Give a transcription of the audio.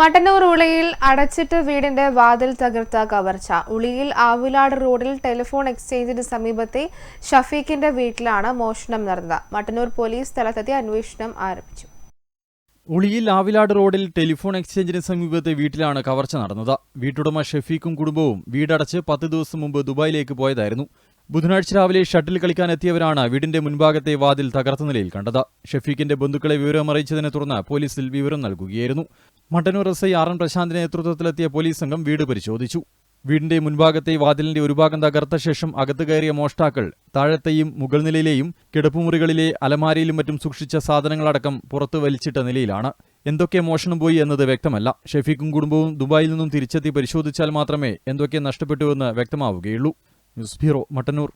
മട്ടന്നൂർ ഉളിയിൽ അടച്ചിട്ട് വീടിന്റെ വാതിൽ തകർത്ത കവർച്ച. ഉളിയിൽ ആവുലാട് റോഡിൽ ടെലിഫോൺ എക്സ്ചേഞ്ചിന് സമീപത്തെ ഷഫീഖിന്റെ വീട്ടിലാണ് മോഷണം നടന്നത്. മട്ടന്നൂർ പോലീസ് സ്ഥലത്തെത്തി അന്വേഷണം ആരംഭിച്ചു. ഉളിയിൽ ആവിലാട് റോഡിൽ ടെലിഫോൺ എക്സ്ചേഞ്ചിന് സമീപത്തെ വീട്ടിലാണ് കവർച്ച നടന്നത്. വീട്ടുടമ ഷെഫീഖും കുടുംബവും വീടടച്ച് പത്ത് ദിവസം മുമ്പ് ദുബായിലേക്ക് പോയതായിരുന്നു. ബുധനാഴ്ച രാവിലെ ഷട്ടിൽ കളിക്കാൻ എത്തിയവരാണ് വീടിന്റെ മുൻഭാഗത്തെ വാതിൽ തകർത്ത നിലയിൽ കണ്ടത്. ഷെഫീഖിന്റെ ബന്ധുക്കളെ വിവരമറിയിച്ചതിനെ തുടർന്ന് പോലീസിൽ വിവരം നൽകുകയായിരുന്നു. Mattannur S I R N പ്രശാന്തിന്റെ നേതൃത്വത്തിലെത്തിയ പോലീസ് സംഘം വീട് പരിശോധിച്ചു. വീടിന്റെ മുൻഭാഗത്തെ വാതിലിന്റെ ഒരു ഭാഗം തകർത്ത ശേഷം അകത്ത് കയറിയ മോഷ്ടാക്കൾ താഴത്തെയും മുകൾ നിലയിലെയും കിടപ്പുമുറികളിലെ അലമാരയിലും മറ്റും സൂക്ഷിച്ച സാധനങ്ങളടക്കം പുറത്തു വലിച്ചിട്ട നിലയിലാണ്. എന്തൊക്കെ മോഷണം പോയി എന്നത് വ്യക്തമല്ല. ഷെഫീഖും കുടുംബവും ദുബായിൽ നിന്നും തിരിച്ചെത്തി പരിശോധിച്ചാൽ മാത്രമേ എന്തൊക്കെ നഷ്ടപ്പെട്ടുവെന്ന് വ്യക്തമാവുകയുള്ളൂ. News bureau Mattannur.